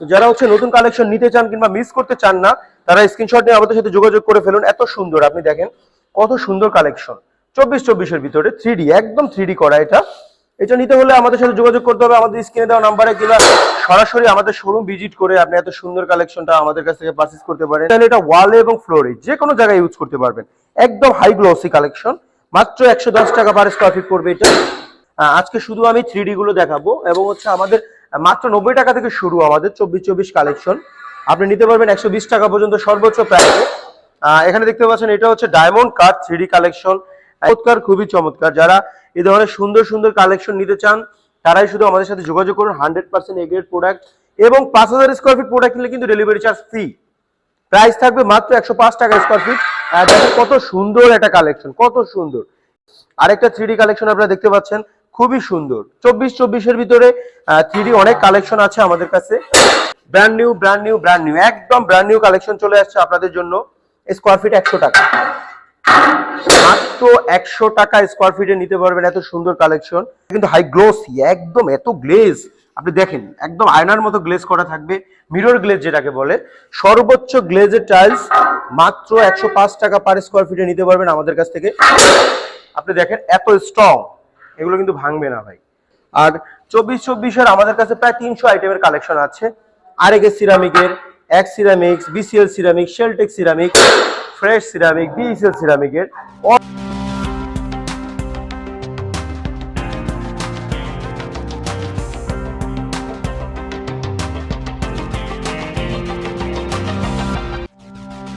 যারা হচ্ছে নতুন কালেকশন নিতে চান কিংবা মিস করতে চান না, তারা স্ক্রিনশট নিয়ে আমাদের সাথে যোগাযোগ করে ফেলুন। এত সুন্দর, আপনি দেখেন কত সুন্দর কালেকশন চব্বিশ চব্বিশের ভিতরে থ্রি একদম থ্রি করা এটা। এটা নিতে হলে আমাদের সাথে যোগাযোগ করতে হবে। আমাদের স্ক্রিনে দেওয়া নাম্বারে কিংবা সরাসরি আমাদের শোরুম ভিজিট করে আপনি এত সুন্দর কালেকশনটা আমাদের কাছ থেকে পারচেজ করতে পারেন। তাহলে এটা ওয়ালে এবং ফ্লোরে যে কোনো জায়গায় ইউজ করতে পারবেন। একদম হাই গ্লোসি কালেকশন মাত্র একশো দশ টাকা পার স্কোয়ার ফিট পড়বে এটা। আজকে শুধু আমি থ্রি গুলো দেখাবো এবং হচ্ছে আমাদের মাত্র নব্বই টাকা থেকে শুরু আমাদের চব্বিশ চব্বিশ কালেকশন আপনি নিতে পারবেন একশো বিশ টাকা পর্যন্ত সর্বোচ্চ প্রাইসে এখানে দেখতে পাচ্ছেন এটা হচ্ছে ডায়মন্ড কাট থ্রি কালেকশন চমৎকার, খুবই চমৎকার। যারা এই ধরনের সুন্দর সুন্দর কালেকশন নিতে চান, তারাই শুধু আমাদের সাথে যোগাযোগ করুন হান্ড্রেড পার্সেন্ট এগ্রেড প্রোডাক্ট এবং পাঁচ হাজার স্কোয়ার ফিট প্রোডাক্ট কিনলে কিন্তু ডেলিভারি চার্জ ফ্রি প্রাইস থাকবে মাত্র একশো পাঁচ টাকা স্কোয়ার ফিট কত সুন্দর একটা কালেকশন কত সুন্দর। আরেকটা থ্রি কালেকশন আপনারা দেখতে পাচ্ছেন। খুবই সুন্দর। চব্বিশ চব্বিশের ভিতরে থ্রি অনেক কালেকশন আছে আমাদের কাছে। Brand new brand new brand new একদম ব্র্যান্ড নিউ কালেকশন চলে আসছে আপনাদের জন্য। স্কোয়ার ফিট একশো টাকা। মাত্র একশো টাকা স্কোয়ার ফিটে নিতে পারবেন এত সুন্দর কালেকশন কিন্তু হাই গ্লোসি একদম এত গ্লেজ আপনি দেখেন, একদম আয়নার মতো গ্লেজ করা থাকবে। মিরর গ্লেজ যেটাকে বলে। সর্বোচ্চ গ্লেজের টাইলস মাত্র একশো পাঁচ টাকা পার স্কোয়ার ফিটে নিতে পারবেন আমাদের কাছ থেকে। আপনি দেখেন, এত স্ট্রং এগুলো কিন্তু ভাঙবে না ভাই। আর চব্বিশ চব্বিশের আমাদের কাছে প্রায় তিনশো আইটেমের কালেকশন আছে। আরেকে সিরামিকের এক ceramics BCL ceramic Sheltech ceramic fresh ceramic BSL সিরামিকের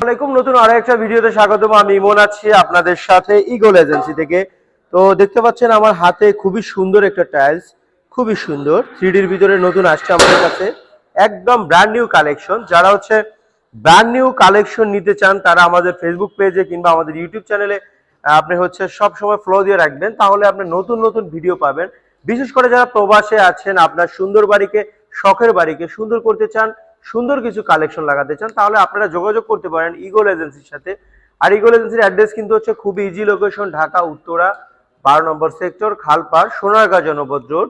আসসালামাইকুম নতুন আরও একটা ভিডিওতে স্বাগতম। আমি ইমন আছি আপনাদের সাথে ইগল এজেন্সি থেকে। তো দেখতে পাচ্ছেন আমার হাতে খুবই সুন্দর একটা টাইলস খুবই সুন্দর। থ্রিডির ভিতরে নতুন আসছে আমাদের কাছে। একদম ব্র্যান্ড নিউ কালেকশন যারা হচ্ছে ব্র্যান্ড নিউ কালেকশন নিতে চান, তারা আমাদের ফেসবুক পেজে কিংবা আমাদের ইউটিউব চ্যানেলে আপনি হচ্ছে সব সময় ফলো দিয়ে রাখবেন। তাহলে আপনি নতুন নতুন ভিডিও পাবেন। বিশেষ করে যারা প্রবাসে আছেন, আপনার সুন্দর বাড়িকে, শখের বাড়িকে সুন্দর করতে চান, সুন্দর কিছু কালেকশন লাগাতে চান, তাহলে আপনারা যোগাযোগ করতে পারেন ইগল এজেন্সির সাথে। আর ইগল এজেন্সির অ্যাড্রেস কিন্তু হচ্ছে খুবই ইজি লোকেশন ঢাকা, উত্তরা। বারো নম্বর সেক্টর, খালপাড়, সোনারগাঁ জনপদ রোড।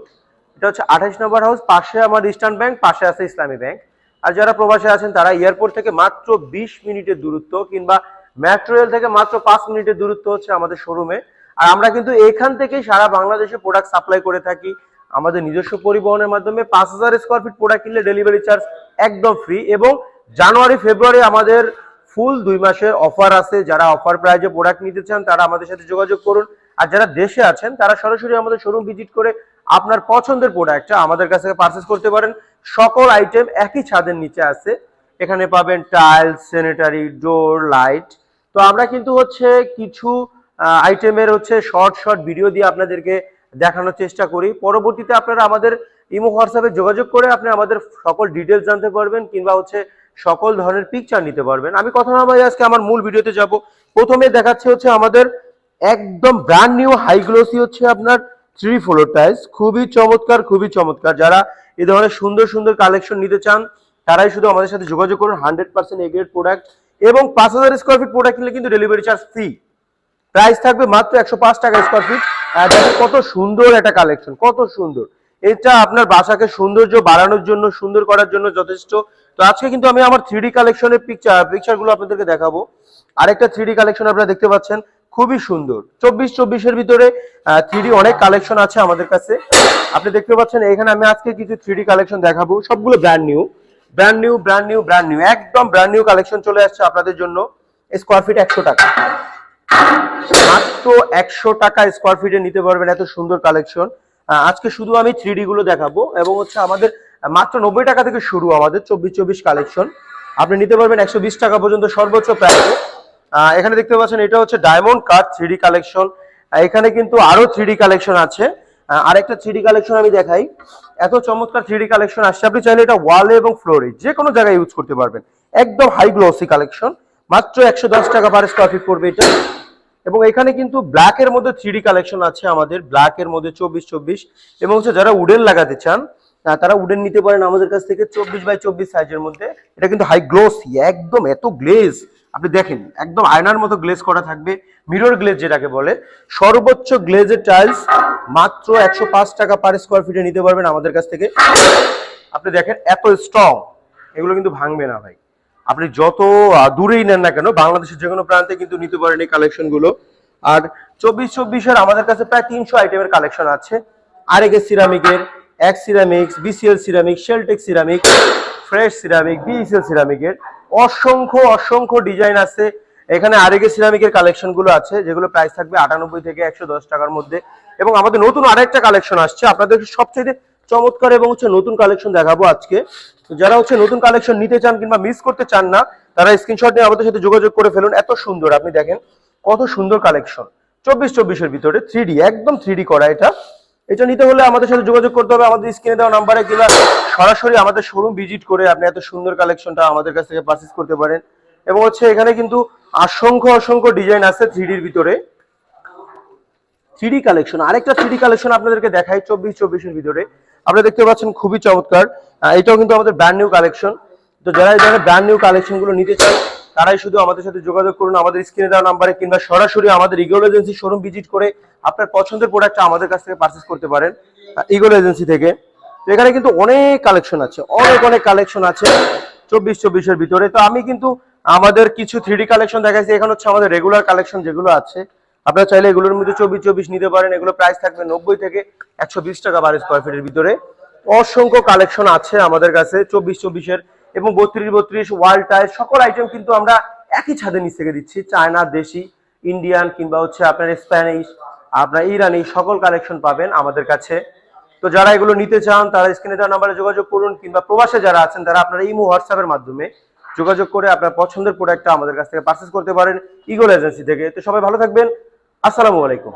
এটা হচ্ছে আঠাশ নম্বর হাউস, পাশে আমার ইস্টার্ন ব্যাংক, পাশে আছে ইসলামী ব্যাংক। আর যারা প্রবাসে আছেন, তারা এয়ারপোর্ট থেকে মাত্র বিশ মিনিটের দূরত্ব কিংবা মেট্রো রেল থেকে মাত্র পাঁচ মিনিটের দূরত্ব হচ্ছে আমাদের শোরুমে। আর আমরা কিন্তু এখান থেকেই সারা বাংলাদেশে প্রোডাক্ট সাপ্লাই করে থাকি। আমাদের নিজস্ব পরিবহনের মাধ্যমে পাঁচ হাজার স্কোয়ার ফিট প্রোডাক্ট কিনলে ডেলিভারি চার্জ একদম ফ্রি এবং জানুয়ারি, ফেব্রুয়ারি আমাদের ফুল দুই মাসের অফার আছে। যারা অফার প্রাইজে প্রোডাক্ট নিতে চান, তারা আমাদের সাথে যোগাযোগ করুন। আর যারা দেশে আছেন, তারা সরাসরি আমাদের শোরুম ভিজিট করে আপনার পছন্দের প্রোডাক্টটা আমাদের কাছ থেকে পারচেস করতে পারেন। সকল আইটেম একই ছাদের নিচে আছে। এখানে পাবেন টাইলস স্যানিটারি ডোর লাইট তো আমরা কিন্তু হচ্ছে কিছু আইটেমের হচ্ছে শর্ট শর্ট ভিডিও দিয়ে আপনাদেরকে দেখানোর চেষ্টা করি। পরবর্তীতে আপনারা আমাদের ইমো হোয়াটসঅ্যাপে যোগাযোগ করে আপনি আমাদের সকল ডিটেলস জানতে পারবেন কিংবা হচ্ছে সকল ধরনের পিকচার নিতে পারবেন। আমি কথা না বলে আজকে আমার মূল ভিডিওতে যাব। প্রথমে দেখাচ্ছে হচ্ছে আমাদের একদম ব্র্যান্ড নিউ হাই গ্লোসি হচ্ছে আপনার থ্রি ফ্লোর টাইলস খুবই চমৎকার খুবই চমৎকার। যারা এই ধরনের সুন্দর সুন্দর কালেকশন নিতে চান, তারাই শুধু আমাদের সাথে যোগাযোগ করুন হান্ড্রেড পার্সেন্ট এগ্রেড প্রোডাক্ট এবং পাঁচ হাজার স্কোয়ার ফিট প্রোডাক্ট কিনলে কিন্তু ডেলিভারি চার্জ ফ্রি প্রাইস থাকবে মাত্র একশো পাঁচ টাকা স্কোয়ার ফিট কত সুন্দর একটা কালেকশন কত সুন্দর। এটা আপনার বাসাকে সৌন্দর্য বাড়ানোর জন্য, সুন্দর করার জন্য যথেষ্ট। তো আজকে কিন্তু আমি আমার থ্রি ডি কালেকশনের পিকচার পিকচারগুলো আপনাদেরকে দেখাবো। আরেকটা থ্রি ডি কালেকশন আপনারা দেখতে পাচ্ছেন। খুবই সুন্দর। চব্বিশ চব্বিশের ভিতরে থ্রি অনেক কালেকশন আছে আমাদের কাছে। আপনি দেখতে পাচ্ছেন, এখানে আমি আজকে কিছু থ্রি কালেকশন দেখাবো। সবগুলো brand new brand new brand new brand new একদম ব্র্যান্ড নিউ কালেকশন চলে আসছে আপনাদের জন্য। স্কোয়ার ফিট একশো টাকা। মাত্র একশো টাকা স্কোয়ার ফিটে নিতে পারবেন এত সুন্দর কালেকশন আজকে শুধু আমি থ্রি গুলো দেখাবো এবং হচ্ছে আমাদের মাত্র নব্বই টাকা থেকে শুরু আমাদের চব্বিশ চব্বিশ কালেকশন আপনি নিতে পারবেন একশো বিশ টাকা পর্যন্ত সর্বোচ্চ প্রাইসে এখানে দেখতে পাচ্ছেন, এটা হচ্ছে ডায়মন্ড কাট থ্রি কালেকশন এখানে কিন্তু আরও থ্রি কালেকশন আছে। আরেকটা থ্রি কালেকশন আমি দেখাই। এত চমৎকার থ্রি কালেকশন আসছে। আপনি চাইলে এটা ওয়ালে এবং ফ্লোরে যে কোনো জায়গায় ইউজ করতে পারবেন। একদম হাই গ্লোসি কালেকশন মাত্র একশো দশ টাকা পার স্কোয়ার ফিট পড়বে এটা। এবং এখানে কিন্তু ব্ল্যাক এর মধ্যে থ্রি কালেকশন আছে আমাদের। ব্ল্যাক এর মধ্যে চব্বিশ চব্বিশ। এবং হচ্ছে যারা উডেন লাগাতে চান তারা উডেন নিতে পারেন আমাদের কাছ থেকে চব্বিশ বাই চব্বিশ সাইজের মধ্যে। এটা কিন্তু হাই গ্লোসি একদম এত গ্লেজ আপনি দেখেন, একদম আয়নার মতো গ্লেজ করা থাকবে। মিরর গ্লেজ যেটাকে বলে, সর্বোচ্চ গ্লেজের টাইলস মাত্র একশো পাঁচ টাকা পার স্কোয়ার ফিটে নিতে পারবেন আমাদের কাছ থেকে। আপনি দেখেন, এত স্ট্রং এগুলো কিন্তু ভাঙবে না ভাই। আপনি যত দূরেই নেন না কেন, বাংলাদেশের যে কোনো প্রান্তে কিন্তু নিতে পারেন এই কালেকশনগুলো। আর চব্বিশ চব্বিশের আমাদের কাছে প্রায় তিনশো আইটেমের কালেকশন আছে। আরেকে সিরামিকের এক ceramics BCL ceramic Sheltech ceramic fresh ceramic BSL সিরামিকের অসংখ্য অসংখ্য ডিজাইন আছে। এখানে আরেকে সিরামিকের কালেকশনগুলো আছে, যেগুলো প্রাইস থাকবে আটানব্বই থেকে একশো দশ টাকার মধ্যে। এবং আমাদের নতুন আরেকটা কালেকশন আসছে। আপনাদের সবচেয়ে চমৎকার এবং হচ্ছে নতুন কালেকশন দেখাবো আজকে। যারা হচ্ছে নতুন কালেকশন নিতে চান কিংবা মিস করতে চান না, তারা স্ক্রিনশট নিয়ে আমাদের সাথে যোগাযোগ করে ফেলুন। এত সুন্দর, আপনি দেখেন কত সুন্দর কালেকশন চব্বিশ চব্বিশের ভিতরে থ্রি একদম থ্রি করা এটা। এটা নিতে হলে আমাদের সাথে যোগাযোগ করতে হবে, আমাদের স্ক্রিনে দেওয়া নাম্বারে কিংবা সরাসরি আমাদের শোরুম ভিজিট করে আপনি এত সুন্দর কালেকশনটা আমাদের কাছ থেকে পারচেস করতে পারেন। এবং হচ্ছে এখানে কিন্তু অসংখ্য অসংখ্য ডিজাইন আছে থ্রিডির ভিতরে। থ্রিডি কালেকশন আরেকটা থ্রিডি কালেকশন আপনাদেরকে দেখাই চব্বিশ চব্বিশের ভিতরে। আপনারা দেখতে পাচ্ছেন খুবই চমৎকার। এটাও কিন্তু আমাদের ব্র্যান্ড নিউ কালেকশন তো যারা এই ধরনের ব্র্যান্ড নিউ কালেকশনগুলো নিতে চান তারাই শুধু আমাদের সাথে যোগাযোগ করুন, আমাদের স্ক্রিনে দেওয়া নাম্বারে কিংবা সরাসরি আমাদের ইগল এজেন্সি শোরুম ভিজিট করে আপনার পছন্দের প্রোডাক্টটা আমাদের কাছ থেকে পারচেস করতে পারেন ইগল এজেন্সি থেকে। তো এখানে কিন্তু অনেক কালেকশন আছে, অনেক অনেক কালেকশন আছে, চব্বিশ, চব্বিশের ভিতরে। তো আমি কিন্তু আমাদের কিছু থ্রিডি কালেকশন দেখাচ্ছি এখানে হচ্ছে আমাদের রেগুলার কালেকশন যেগুলো আছে। আপনারা চাইলে এগুলোর মধ্যে চব্বিশ চব্বিশ নিতে পারেন এগুলো প্রাইস থাকবে নব্বই থেকে একশো বিশ টাকা বারো স্কোয়ার ফিটের ভিতরে। অসংখ্য কালেকশন আছে আমাদের কাছে, চব্বিশ, চব্বিশের এবং বত্রিশ বত্রিশ ওয়ার্ল্ড টাইর সকল আইটেম কিন্তু আমরা একই ছাদের নিচ থেকে দিচ্ছি। চায়না, দেশি ইন্ডিয়ান কিংবা হচ্ছে আপনার স্প্যানিশ আপনার ইরানি সকল কালেকশন পাবেন আমাদের কাছে। তো যারা এগুলো নিতে চান, তারা স্ক্রিনে দেওয়া নাম্বারে যোগাযোগ করুন কিংবা প্রবাসে যারা আছেন, তারা আপনারা ইমো হোয়াটসঅ্যাপের মাধ্যমে যোগাযোগ করে আপনার পছন্দের প্রোডাক্টটা আমাদের কাছ থেকে পারচেস করতে পারেন ইগল এজেন্সি থেকে। তো সবাই ভালো থাকবেন। আসসালামু আলাইকুম।